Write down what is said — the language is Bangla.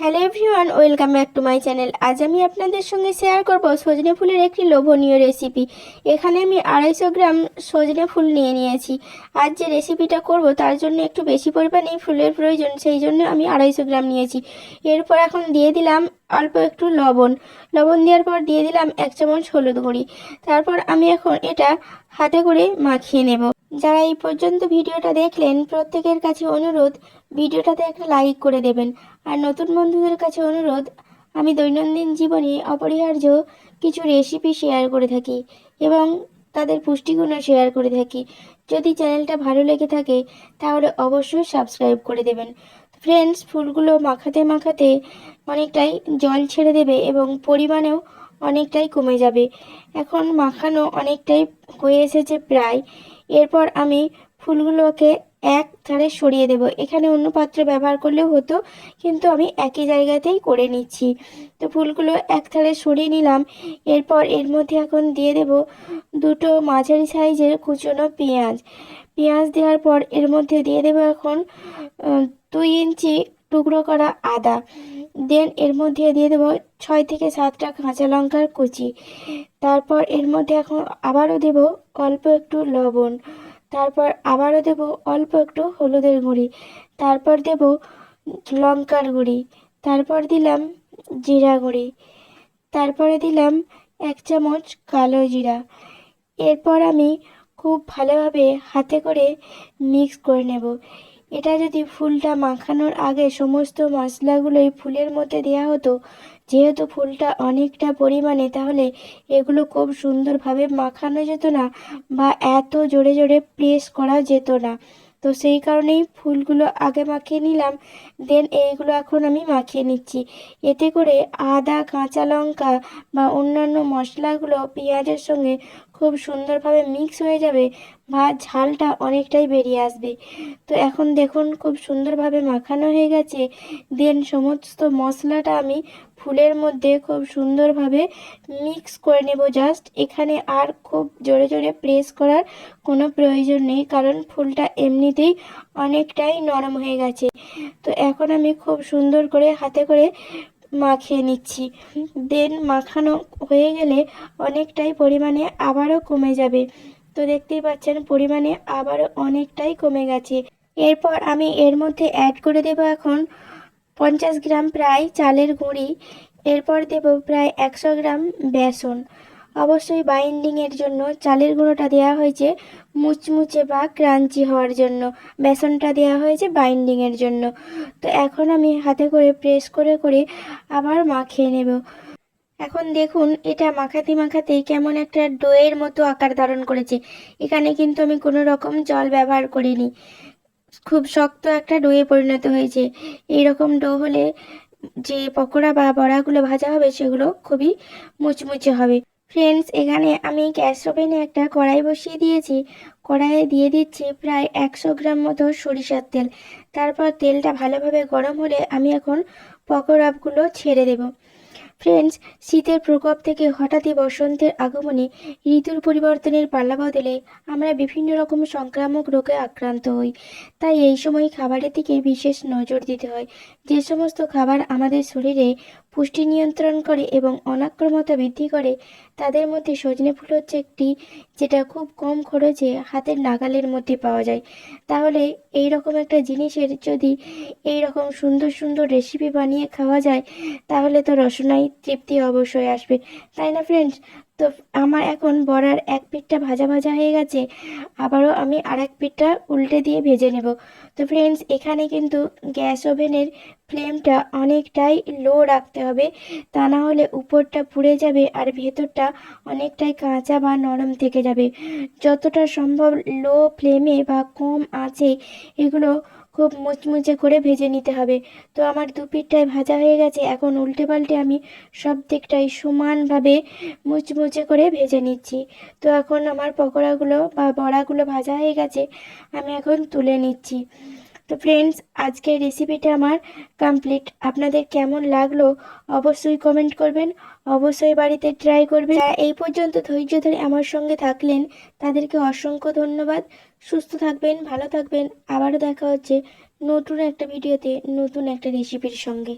Hello everyone welcome back to my channel আজ আমি আপনাদের সঙ্গে শেয়ার করব সজনে ফুলের একটি লোভনীয় রেসিপি এখানে আমি আড়াইশো গ্রাম সজনে ফুল নিয়ে নিয়েছি। আজ যে রেসিপিটা করব, তার জন্য একটু বেশি পরিমাণেই ফুলের প্রয়োজন, সেই জন্য আমি আড়াইশো গ্রাম নিয়েছি। এরপর এখন দিয়ে দিলাম অল্প একটু লবণ। লবণ দেওয়ার পর দিয়ে দিলাম এক চামচ হলুদ গুঁড়ি। তারপর আমি এখন এটা হাতে করে মাখিয়ে নেব। যারা এই পর্যন্ত ভিডিওটা দেখলেন, প্রত্যেকের কাছে অনুরোধ, ভিডিওটাতে একটা লাইক করে দেবেন। আর নতুন বন্ধুদের কাছে অনুরোধ, আমি দৈনন্দিন জীবনে অপরিহার্য কিছু রেসিপি শেয়ার করে থাকি এবং তাদের পুষ্টিগুণও শেয়ার করে থাকি। যদি চ্যানেলটা ভালো লেগে থাকে, তাহলে অবশ্যই সাবস্ক্রাইব করে দেবেন। ফ্রেন্ডস ফুলগুলো মাখাতে মাখাতে অনেকটাই জল ছেড়ে দেবে এবং পরিমাণেও অনেকটাই কমে যাবে। এখন মাখানো অনেকটাই হয়ে এসেছে প্রায়। এরপর আমি ফুলগুলোকে এক ধারে সরিয়ে দেব। এখানে অন্য পাত্র ব্যবহার করলেও হতো, কিন্তু আমি একই জায়গাতেই করে নিচ্ছি। তো ফুলগুলো এক ধারে সরিয়ে নিলাম। এরপর এর মধ্যে এখন দিয়ে দেব দুটো মাঝারি সাইজের কুচনো পেঁয়াজ। পেঁয়াজ দেওয়ার পর এর মধ্যে দিয়ে দেবো এখন দুই ইঞ্চি টুকরো করা আদা। দেন এর মধ্যে দিয়ে দেবো ছয় থেকে সাতটা কাঁচা লঙ্কার কুচি। তারপর এর মধ্যে এখন আবারও দেব অল্প একটু লবণ। তারপর আবারও দেব অল্প একটু হলুদের গুঁড়ি। তারপর দেব লঙ্কার গুঁড়ি। তারপর দিলাম জিরা গুঁড়ি। তারপরে দিলাম এক চামচ কালো জিরা। এরপর আমি খুব ভালোভাবে হাতে করে মিক্স করে নেব। এটা যদি ফুলটা মাখানোর আগে সমস্ত মশলাগুলোই ফুলের মধ্যে দেওয়া হতো, যেহেতু ফুলটা অনেকটা পরিমাণে, তাহলে এগুলো খুব সুন্দরভাবে মাখানো যেত না বা এত জোরে জোরে প্রেস করা যেত না। তো সেই কারণেই ফুলগুলো আগে মাখিয়ে নিলাম, দেন এইগুলো এখন আমি মাখিয়ে নিচ্ছি। এতে করে আদা, কাঁচা লঙ্কা বা অন্যান্য মশলাগুলো পেঁয়াজের সঙ্গে খুব সুন্দরভাবে মিক্স হয়ে যাবে বা ঝালটা অনেকটাই বেরিয়ে আসবে। তো এখন দেখুন খুব সুন্দরভাবে মাখানো হয়ে গেছে। দেন সমস্ত মশলাটা আমি ফুলের মধ্যে খুব সুন্দরভাবে মিক্স করে নেব জাস্ট। এখানে আর খুব জোরে জোরে প্রেস করার কোনো প্রয়োজন নেই, কারণ ফুলটা এমনিতেই অনেকটাই নরম হয়ে গেছে। তো এখন আমি খুব সুন্দর করে হাতে করে মাখিয়ে নিচ্ছি। দেন মাখানো হয়ে গেলে অনেকটাই পরিমাণে আবারও কমে যাবে। তো দেখতেই পাচ্ছেন পরিমাণে আবারও অনেকটাই কমে গেছে। এরপর আমি এর মধ্যে অ্যাড করে দেব এখন পঞ্চাশ গ্রাম প্রায় চালের গুঁড়ি, এরপর দেব প্রায় একশো গ্রাম বেসন। অবশ্যই বাইন্ডিংয়ের জন্য চালের গুঁড়োটা দেওয়া হয়েছে মুচমুচে বা ক্রাঞ্চি হওয়ার জন্য। বেসনটা দেওয়া হয়েছে বাইন্ডিংয়ের জন্য। তো এখন আমি হাতে করে প্রেস করে করে আবার মাখিয়ে নেব। এখন দেখুন, এটা মাখাতে মাখাতেই কেমন একটা ডোয়ের মতো আকার ধারণ করেছে। এখানে কিন্তু আমি কোনো রকম জল ব্যবহার করিনি। খুব শক্ত একটা ডোয়ে পরিণত হয়েছে। এই রকম ডো হলে যে পকোড়া বা বড়াগুলো ভাজা হবে, সেগুলো খুবই মুচমুচে হবে। ফ্রেন্ডস, এখানে আমি গ্যাস ওভেনে একটা কড়াই বসিয়ে দিয়েছি। কড়াইয়ে দিয়ে দিচ্ছি প্রায় একশো গ্রাম মতো সরিষার তেল। তারপর তেলটা ভালোভাবে গরম হলে আমি এখন পকোড়াগুলো ছেড়ে দেব। ফ্রেন্ডস শীতের প্রকোপ থেকে হঠাৎই বসন্তের আগমনে ঋতুর পরিবর্তনের পাল্লা বদলে আমরা বিভিন্ন রকম সংক্রামক রোগে আক্রান্ত হই। তাই এই সময় খাবারের দিকে বিশেষ নজর দিতে হয়। যে সমস্ত খাবার আমাদের শরীরে পুষ্টি নিয়ন্ত্রণ করে এবং অনাক্রমতা বৃদ্ধি করে, তাদের মধ্যে সজনে ফুল হচ্ছে একটি যেটা খুব কম খরচে হাতের নাগালের মধ্যে পাওয়া যায়। তাহলে এই রকম একটা জিনিসের যদি এই রকম সুন্দর সুন্দর রেসিপি বানিয়ে খাওয়া যায়, তাহলে তো রসনাই তৃপ্তি অবশ্যই আসবে। তাই না ফ্রেন্ডস তো আমার এখন বড়ার এক পিঠটা ভাজা ভাজা হয়ে গেছে, আবারও আমি আর এক পিঠটা উল্টে দিয়ে ভেজে নেব। তো ফ্রেন্ডস এখানে কিন্তু গ্যাস ওভেনের ফ্লেমটা অনেকটাই লো রাখতে হবে, তা না হলে উপরটা পুড়ে যাবে আর ভেতরটা অনেকটাই কাঁচা বা নরম থেকে যাবে। যতটা সম্ভব লো ফ্লেমে বা কম আছে এগুলো খুব মুচমুচে করে ভেজে নিতে হবে। তো আমার দুপিঠটাই ভাজা হয়ে গেছে। এখন উল্টে পাল্টে আমি সব দিকটাই সমানভাবে মুচমুচে করে ভেজে নিচ্ছি। তো এখন আমার পকোড়াগুলো বা বড়াগুলো ভাজা হয়ে গেছে, আমি এখন তুলে নিচ্ছি। তো ফ্রেন্ডস আজকের রেসিপিটা আমার কমপ্লিট আপনাদের কেমন লাগল অবশ্যই কমেন্ট করবেন। অবশ্যই বাড়িতে ট্রাই করবেন। যারা এই পর্যন্ত ধৈর্য ধরে আমার সঙ্গে থাকলেন, তাদেরকে অসংখ্য ধন্যবাদ। সুস্থ থাকবেন, ভালো থাকবেন। আবারও দেখা হচ্ছে নতুন একটা ভিডিওতে নতুন একটা রেসিপির সঙ্গে।